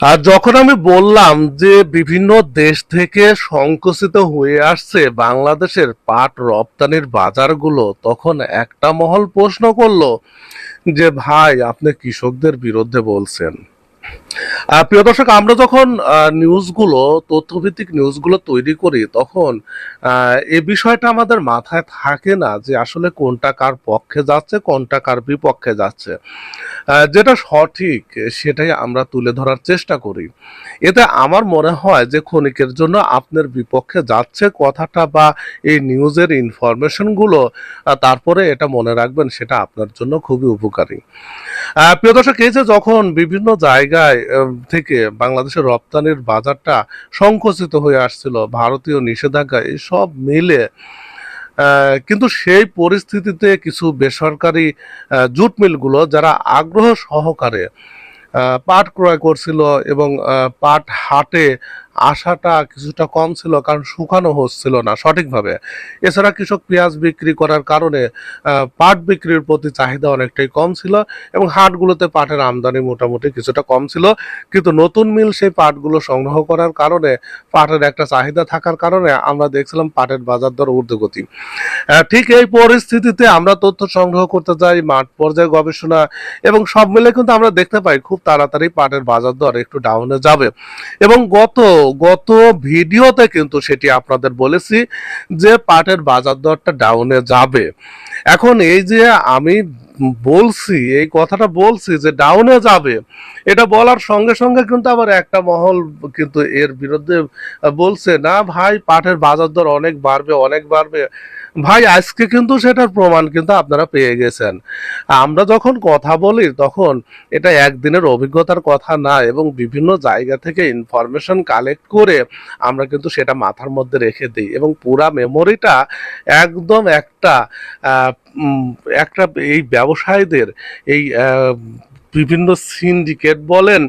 আর যখন আমি বললাম যে বিভিন্ন দেশ থেকে সংকুচিত হয়ে আসছে বাংলাদেশের পাট রপ্তানির বাজারগুলো, তখন একটা মহল প্রশ্ন করল যে, ভাই, আপনি কৃষকদের বিরুদ্ধে বলছেন। প্রিয় দর্শক, আমরা যখন নিউজগুলো, তথ্যভিত্তিক নিউজগুলো তৈরি করি, তখন এ বিষয়টা আমাদের মাথায় থাকে না যে আসলে কোনটা কার পক্ষে যাচ্ছে, কোনটা কার বিপক্ষে যাচ্ছে। যেটা সঠিক, সেটাই আমরা তুলে ধরার চেষ্টা করি। এতে আমার মনে হয় যে ক্ষণিকের জন্য আপনার বিপক্ষে যাচ্ছে কথাটা বা এই নিউজের ইনফরমেশনগুলো তারপরে এটা মনে রাখবেন, সেটা আপনার জন্য খুবই উপকারী। প্রিয় দর্শক, এই যে যখন বিভিন্ন জায়গায় থেকে বাংলাদেশের রপ্তানির বাজারটা সংকুচিত হয়ে আসছিল, ভারতীয় নিষেধাজ্ঞা সব মিলে কিন্তু সেই পরিস্থিতিতে কিছু বেসরকারি জুট মিলগুলো যারা আগ্রহ সহকারে পাট ক্রয় করছিল এবং পাট হাটে আসাটা কিছুটা কম ছিল, কারণ শুকানো হচ্ছিল না সঠিকভাবে। এছাড়া কৃষক পেঁয়াজ বিক্রি করার কারণে পাট বিক্রির প্রতি চাহিদা অনেকটাই কম ছিল এবং হাটগুলোতে পাটের আমদানি মোটামুটি কিছুটা কম ছিল। কিন্তু নতুন মিল সেই পাটগুলো সংগ্রহ করার কারণে, পাটের একটা চাহিদা থাকার কারণে আমরা দেখছিলাম পাটের বাজার দর ঊর্ধ্বগতি। ঠিক এই পরিস্থিতিতে আমরা তথ্য সংগ্রহ করতে যাই, মাঠ পর্যায়ে গবেষণা এবং সব মিলে কিন্তু আমরা দেখতে পাই, খুব তাড়াতাড়ি পাটের বাজার দর একটু ডাউনে যাবে। এবং গত গত ভিডিওতে কিন্তু সেটি আপনাদের বলেছি যে পাটের বাজার দরটা ডাউনে যাবে। এখন এই যে আমি বলছি, এই কথাটা বলছি যে ডাউনে যাবে, এটা বলার সঙ্গে সঙ্গে কিন্তু আবার একটা মহল কিন্তু এর বিরুদ্ধে বলছে, না ভাই, পাটের বাজার দর অনেক বাড়বে অনেক বাড়বে। ভাই, আজকে কিন্তু সেটার প্রমাণ কিন্তু আপনারা পেয়ে গেছেন। আমরা যখন কথা বলি, তখন এটা একদিনের অভিজ্ঞতার কথা না, এবং বিভিন্ন জায়গা থেকে ইনফরমেশন কালেক্ট করে আমরা কিন্তু সেটা মাথার মধ্যে রেখে দিই, এবং পুরা মেমোরিটা একদম একটা একটা এই ব্যবসায়ীদের, এই বিভিন্ন সিন্ডিকেট বলেন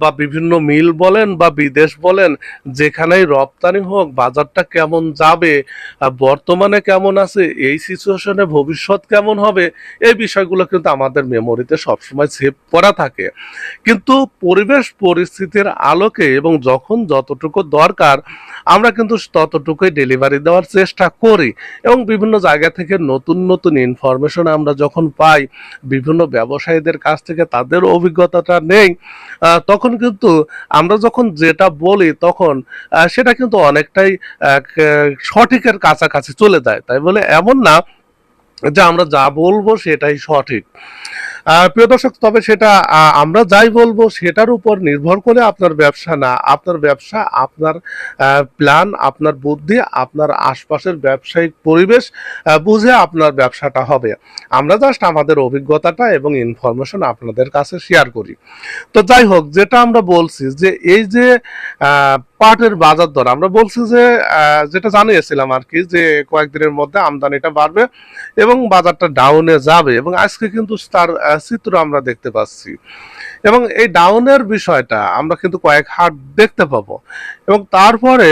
বা বিভিন্ন মিল বলেন বা বিদেশ বলেন, যেখানেই রপ্তানি হোক, বাজারটা কেমন যাবে বর্তমানে কেমন আছে, এই সিচুয়েশনে ভবিষ্যৎ কেমন হবে, এই বিষয়গুলো কিন্তু আমাদের মেমোরিতে সবসময় সেভ করা থাকে। কিন্তু পরিবেশ পরিস্থিতির আলোকে এবং যখন যতটুকু দরকার, আমরা কিন্তু ততটুকুই ডেলিভারি দেওয়ার চেষ্টা করি এবং বিভিন্ন জায়গা থেকে নতুন নতুন ইনফরমেশন আমরা যখন পাই, বিভিন্ন ব্যবসায়ীদের কাছ থেকে তাদের অভিজ্ঞতাটা নেই তখন কিন্তু আমরা যখন যেটা বলি তখন সেটা কিন্তু অনেকটাই সঠিকের কাছাকাছি চলে যায়। তাই বলে এমন না যে আমরা যা বলব সেটাই সঠিক। প্রিয় দর্শক, তবে সেটা আমরা যাই বলব, সেটার উপর নির্ভর করে আপনার ব্যবসা না। আপনার ব্যবসা, আপনার প্ল্যান আপনার বুদ্ধি, আপনার আশপাশের ব্যবসায়িক পরিবেশ বুঝে আপনার ব্যবসাটা হবে। আমরা জাস্ট আমাদের অভিজ্ঞতাটা এবং ইনফরমেশন আপনাদের কাছে শেয়ার করি। তো যাই হোক, যেটা আমরা বলছি যে, এই যে পাটের বাজার দর। আমরা বলছি যে যেটা জানিয়েছিলাম আর কি, যে কয়েকদিনের মধ্যে আমদানিটা বাড়বে এবং বাজারটা ডাউনে যাবে এবং আজকে কিন্তু তার চিত্র আমরা দেখতে পাচ্ছি। এবং এই ডাউনের বিষয়টা আমরা কিন্তু কয়েক হাট দেখতে পাবো। এবং তারপরে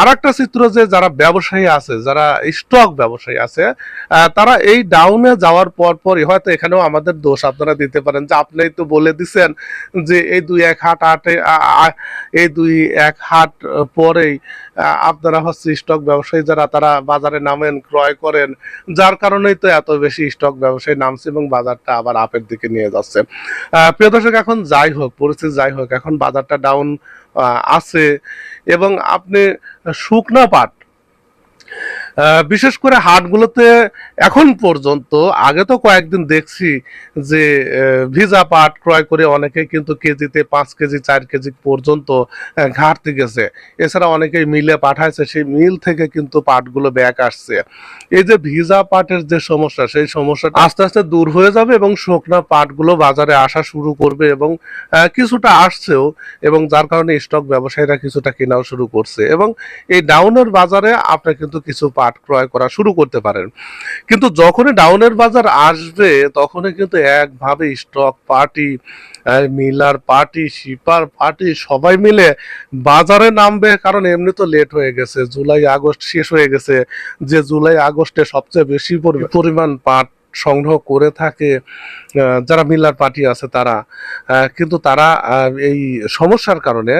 আর একটা চিত্র যে যারা ব্যবসায়ী আছে, যারা স্টক ব্যবসায়ী আছে তারা এই ডাউনে যাওয়ার পর পরই হয়তো এখানেও আমাদের দোষ আপনারা দিতে পারেন। যে আপনি তো বলে দিছেন যে এই দুই এক হাট আটে এই দুই এক হাট পরেই আপনারা হচ্ছে স্টক ব্যবসায়ী যারা, তারা বাজারে নামেন, ক্রয় করেন, যার কারণেই তো এত বেশি স্টক ব্যবসায়ী নামছে এবং বাজারটা আবার আপের দিকে নিয়ে যাচ্ছে। প্রিয় দর্শক, এখন যাই হোক, পরিস্থিতি যাই হোক, এখন বাজারটা ডাউন আছে এবং আপনি শুকনা পাট বিশেষ করে হাটগুলোতে এখন পর্যন্ত, আগে তো কয়েকদিন দেখছি যে ভিজা পাট ক্রয় করে অনেকে কিন্তু কেজিতে পাঁচ কেজি, চার কেজি পর্যন্ত ঘাটতি গেছে। এছাড়া অনেকেই মিলে পাঠাইছে, সেই মিল থেকে কিন্তু পাটগুলো ব্যাক আসছে। এই যে ভিজা পাটের যে সমস্যা, সেই সমস্যাটা আস্তে আস্তে দূর হয়ে যাবে এবং শুকনা পাটগুলো বাজারে আসা শুরু করবে এবং কিছুটা আসছেও এবং যার কারণে স্টক ব্যবসায়ীরা কিছুটা কেনাও শুরু করছে। এবং এই ডাউনের বাজারে আপনি কিন্তু কিছু পাট ক্রয় করা শুরু করতে পারেন। কিন্তু যখনই ডাউনের বাজার আসবে, তখনই কিন্তু একভাবে stock party miller party shipper party সবাই মিলে বাজারে নামবে, কারণ এমনি তো লেট হয়ে গেছে, জুলাই, আগস্ট শেষ হয়ে গেছে। যে জুলাই, আগস্টে সবচেয়ে বেশি পরিমাণ পাট সংগ্রহ করে থাকে যারা মিলার পার্টি আছে তারা। কিন্তু তারা এই সমস্যার কারণে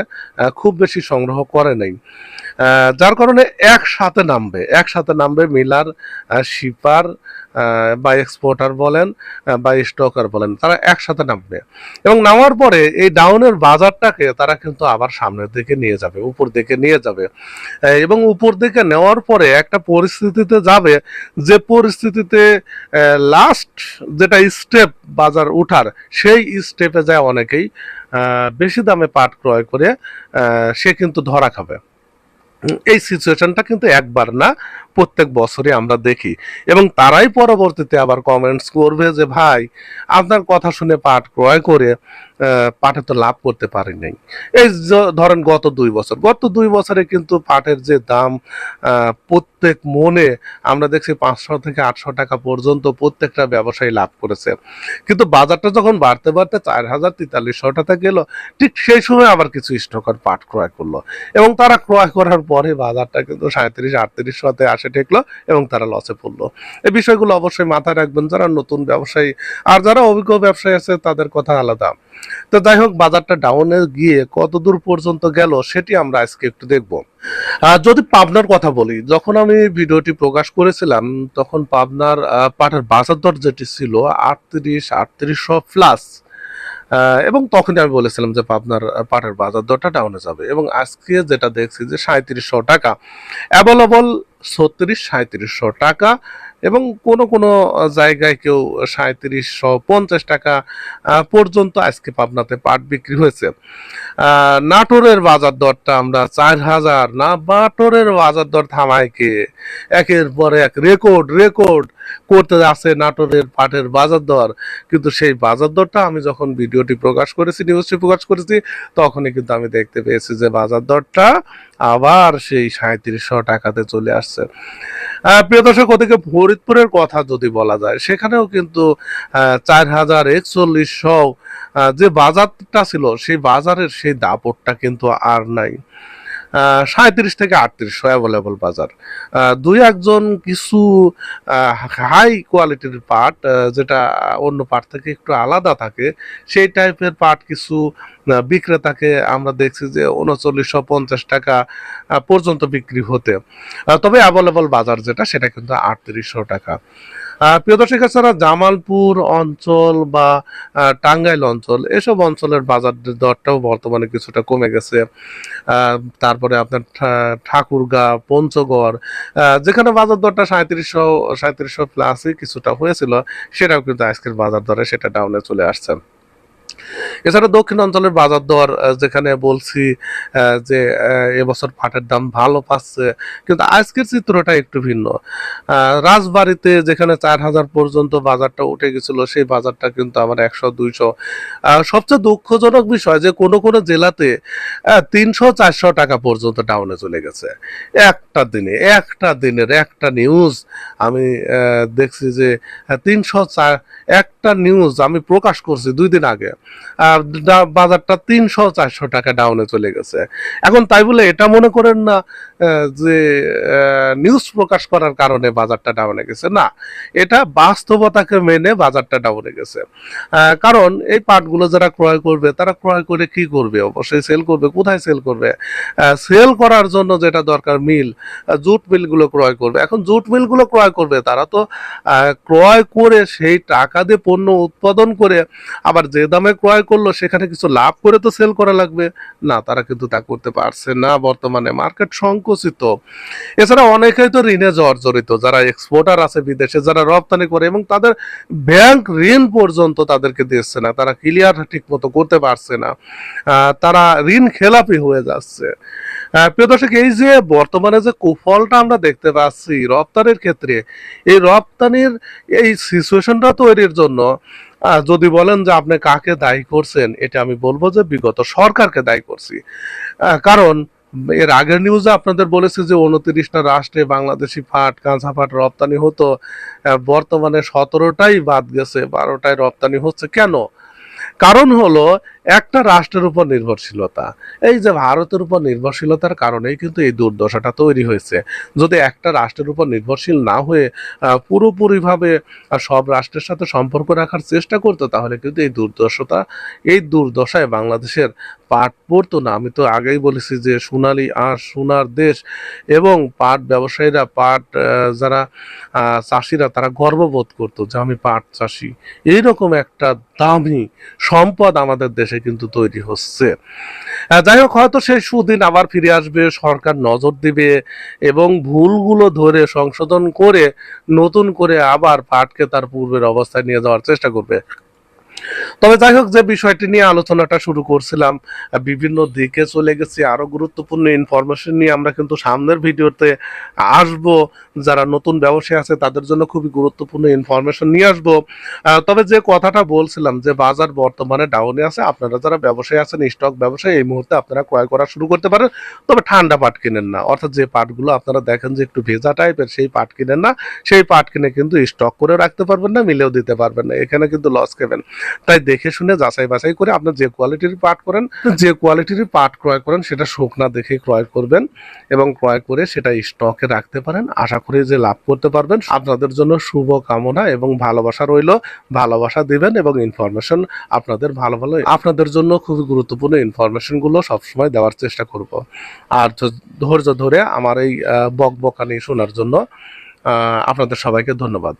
খুব বেশি সংগ্রহ করে নাই। যার কারণে একসাথে নামবে একসাথে নামবে মিলার শিপার বা এক্সপোর্টার বলেন বা স্টকার বলেন, তারা একসাথে নামবে। এবং নামার পরে এই ডাউনের বাজারটাকে তারা কিন্তু আবার সামনের দিকে নিয়ে যাবে, উপর দিকে নিয়ে যাবে। এবং উপর দিকে নেওয়ার পরে একটা পরিস্থিতিতে যাবে, যে পরিস্থিতিতে লাস্ট যেটা স্টেপ বাজার উঠার, সেই স্টেপে যায় অনেকেই বেশি দামে পাট ক্রয় করে সে কিন্তু ধরা খাবে। এই সিচুয়েশনটা কিন্তু একবার না, প্রত্যেক বছরই আমরা দেখি। এবং তারাই পরবর্তীতে আবার কমেন্টস করবে যে, ভাই, আপনার কথা শুনে পাঠ ক্রয় করে পাটে তো লাভ করতে পারি নাই। এই ধরেন গত দুই বছর, গত দুই বছরে কিন্তু পাটের যে দাম প্রত্যেক মনে আমরা দেখছি পাঁচশো থেকে আটশো টাকা পর্যন্ত প্রত্যেকটা ব্যবসায়ী লাভ করেছে। কিন্তু বাজারটা যখন বাড়তে বাড়তে চার হাজার তেতাল্লিশশো টাকা গেল, ঠিক সেই সময় আবার কিছু স্টকার পাট ক্রয় করল এবং তারা ক্রয় করার পরে বাজারটা কিন্তু সাঁত্রিশ আটত্রিশ শতে আসে ঠেকলো এবং তারা লসে পড়ল। এই বিষয়গুলো অবশ্যই মাথায় রাখবেন, যারা নতুন ব্যবসায়ী আর যারা অভিজ্ঞ ব্যবসায়ী আছে তাদের কথা আলাদা। তো যাই হোক, বাজারটা ডাউনে গিয়ে কত দূর পর্যন্ত গেল সেটি আমরা আজকে একটু দেখব। যদি পাবনার কথা বলি, যখন আমি ভিডিওটি প্রকাশ করেছিলাম, তখন পাবনার পাটের বাজার দর যেটি ছিল আটত্রিশ, আটত্রিশশো প্লাস এবং তখনই আমি বলেছিলাম যে পাবনার পাটের বাজার দরটা ডাউনে যাবে। এবং আজকে যেটা দেখছি যে সাঁত্রিশশো টাকা। অ্যাভেলেবল ছত্রিশ সাঁত্রিশশো টাকা। এবং কোনো কোনো জায়গায় কেউ সাঁত্রিশশো পঞ্চাশ টাকা পর্যন্ত আজকে পাবনাতে পাট বিক্রি হয়েছে। নাটোরের বাজার দরটা আমরা চার হাজার, না, বাটোরের বাজার দর থামাইকে একের পর এক রেকর্ড রেকর্ড করতে আছে নাটোরের পাটের বাজার দর। কিন্তু সেই বাজার দরটা আমি যখন ভিডিওটি প্রকাশ করেছি, নিউজটি প্রকাশ করেছি, তখনই কিন্তু আমি দেখতে পেয়েছি যে বাজার দরটা আবার সেই সাঁত্রিশশো টাকাতে চলে আসছে। প্রিয় দর্শক, ওদিকে ফরিদপুরের কথা যদি বলা যায়, সেখানেও কিন্তু চার হাজার একচল্লিশ যে বাজারটা ছিল, সেই বাজারের সেই দাপটটা কিন্তু আর নাই। সাঁত্রিশ থেকে আটত্রিশশো অ্যাভেলেবল বাজার। দুই একজন কিছু হাই কোয়ালিটির আহ, যেটা অন্য পাট থেকে একটু আলাদা থাকে সেই টাইপের পাট কিছু বিক্রেতাকে আমরা দেখছি যে উনচল্লিশশো পঞ্চাশ টাকা পর্যন্ত বিক্রি হতে। তবে অ্যাভেলেবল বাজার যেটা সেটা কিন্তু আটত্রিশশো টাকা। প্রিয় দর্শক, এছাড়া জামালপুর অঞ্চল বা টাঙ্গাইল অঞ্চল, এসব অঞ্চলের বাজার দরটাও বর্তমানে কিছুটা কমে গেছে। তারপরে আপনার ঠাকুরগা, পঞ্চগড় যেখানে বাজার দরটা সাঁত্রিশশো সাঁত্রিশশো প্লাসই কিছুটা হয়েছিল, সেটাও কিন্তু আজকের বাজার দরে সেটা ডাউনে চলে আসছে। এছাড়া দক্ষিণ অঞ্চলের বাজার দর যেখানে বলছি যে এবছর পাটের দাম ভালো পাচ্ছে, কিন্তু আজকের চিত্রটা একটু ভিন্ন। রাজবাড়িতে যেখানে চার হাজার পর্যন্ত বাজারটা উঠে গেছিল, সেই বাজারটা কিন্তু আমার একশো, দুইশো। সবচেয়ে দুঃখজনক বিষয় যে, কোনো কোনো জেলাতে তিনশো, চারশো টাকা পর্যন্ত ডাউনে চলে গেছে। একটা দিনে, একটা দিনের, একটা নিউজ আমি দেখছি যে তিনশো চার, একটা নিউজ আমি প্রকাশ করছি দুই দিন আগে। বাজারটা তিনশো চারশো টাকা ডাউনে চলে গেছে। এখন তাই বলে এটা মনে করেন না যে নিউজ প্রকাশ করার কারণে বাজারটা ডাউনে গেছে। না, এটা বাস্তবতাকে মেনে বাজারটা ডাউনে গেছে। কারণ এই পাটগুলো যারা ক্রয় করবে, তারা ক্রয় করে কি করবে? অবশ্যই সেল করবে। কোথায় সেল করবে? সেল করার জন্য যেটা দরকার মিল জুট মিলগুলো ক্রয় করবে। এখন জুট মিলগুলো ক্রয় করবে, তারা তো ক্রয় করে সেই টাকা দিয়ে পণ্য উৎপাদন করে আবার যে দামে ক্রয় করল, সেখানে কিছু লাভ করে তো সেল করা লাগবে। না, তারা কিন্তু তা করতে পারছে না। বর্তমানে মার্কেট সংকুচিত এছাড়া অনেকেই তো ঋণে জর্জরিত, যারা এক্সপোর্টার আছে বিদেশে, যারা রপ্তানি করে এবং তাদের ব্যাংক ঋণ পর্যন্ত তাদেরকে দিচ্ছে না, তারা ক্লিয়ার ঠিক মতো করতে পারছে না। তারা ঋণ খেলাপি হয়ে যাচ্ছে। প্রিয় দর্শক, এই যে বর্তমানে যে কুফলটা আমরা দেখতে পাচ্ছি রপ্তানির ক্ষেত্রে, এই রপ্তানির এই সিচুয়েশনটা তৈরির জন্য যদি বলেন যে আপনি কাকে দায়ী করছেন, এটা আমি বলব যে বিগত সরকারকে দায়ী করছি। কারণ এর আগের নিউজে আপনাদের বলেছে যে উনত্রিশটা রাষ্ট্রে বাংলাদেশি ফাট কাঁচা ফাট রপ্তানি হতো। বর্তমানে সতেরোটাই বাদ গেছে, বারোটায় রপ্তানি হচ্ছে। কেন? কারণ হলো একটা রাষ্ট্রের উপর নির্ভরশীলতা। এই যে ভারতের উপর নির্ভরশীলতার কারণেই কিন্তু এই দুর্দশাটা তৈরি হয়েছে। যদি একটা রাষ্ট্রের উপর নির্ভরশীল না হয়ে পুরোপুরিভাবে সব রাষ্ট্রের সাথে সম্পর্ক রাখার চেষ্টা করতো, তাহলে কিন্তু এই দুর্দশাটা, এই দুর্দশায় বাংলাদেশের পাট পড়তো না। আমি তো আগেই বলেছি যে সোনালি আর সোনার দেশ এবং পাট ব্যবসায়ীরা, পাট যারা চাষিরা, তারা গর্ববোধ করতো যে আমি পাট চাষি। এইরকম একটা দামি সম্পদ আমাদের দেশে কিন্তু তৈরি হচ্ছে। যাই হোক, হয়তো সেই সুদিন আবার ফিরে আসবে, সরকার নজর দিবে এবং ভুলগুলো ধরে সংশোধন করে নতুন করে আবার পাটকে তার পূর্বের অবস্থায় নিয়ে যাওয়ার চেষ্টা করবে। তবে যাই হোক, যে বিষয়টি নিয়ে আলোচনাটা শুরু করছিলাম, বিভিন্ন দিকে চলে গেছি। আরও গুরুত্বপূর্ণ ইনফরমেশন নিয়ে আমরা কিন্তু সামনের ভিডিওতে আসব। যারা নতুন ব্যবসায়ী আছে, তাদের জন্য খুবই গুরুত্বপূর্ণ ইনফরমেশন নিয়ে আসব। তবে যে কথাটা বলছিলাম, যে বাজার বর্তমানে ডাউনে আছে, আপনারা যারা ব্যবসায়ী আছেন স্টক ব্যবসায়ী, এই মুহূর্তে আপনারা ক্রয় করা শুরু করতে পারেন। তবে ঠান্ডা পাট কিনেন না। অর্থাৎ যে পাটগুলো আপনারা দেখেন যে একটু ভেজা টাইপের সেই পাট কিনেন না। সেই পাট কিনে কিন্তু স্টক করে রাখতে পারবেন না, মিলেও দিতে পারবেন না। এখানে কিন্তু লস খাবেন তাই দেখে শুনে যাচাই বাছাই করে আপনার যে কোয়ালিটির পাট করেন, যে কোয়ালিটির পাট ক্রয় করেন, সেটা শুকনা দেখে ক্রয় করবেন এবং ক্রয় করে সেটা স্টকে রাখতে পারেন। আশা করি যে লাভ করতে পারবেন। আপনাদের জন্য শুভ কামনা এবং ভালোবাসা রইল। ভালোবাসা দিবেন এবং ইনফরমেশন আপনাদের ভালো ভালো, আপনাদের জন্য খুবই গুরুত্বপূর্ণ ইনফরমেশনগুলো সবসময় দেওয়ার চেষ্টা করব। আর ধৈর্য ধরে আমার এই বক বকানি শোনার জন্য আপনাদের সবাইকে ধন্যবাদ।